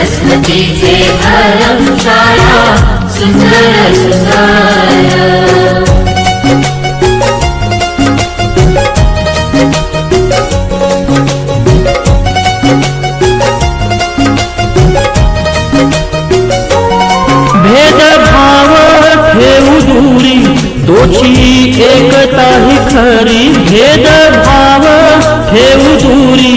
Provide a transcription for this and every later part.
सरस्वती थे धर्म छाया सुंदर सुंदर। एकता ही खरी। भेद भाव ठेवू दूरी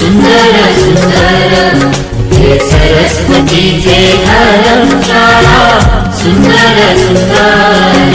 సుందర సుందర జయ సరస్వతి జయ ధరం సుందర సుందర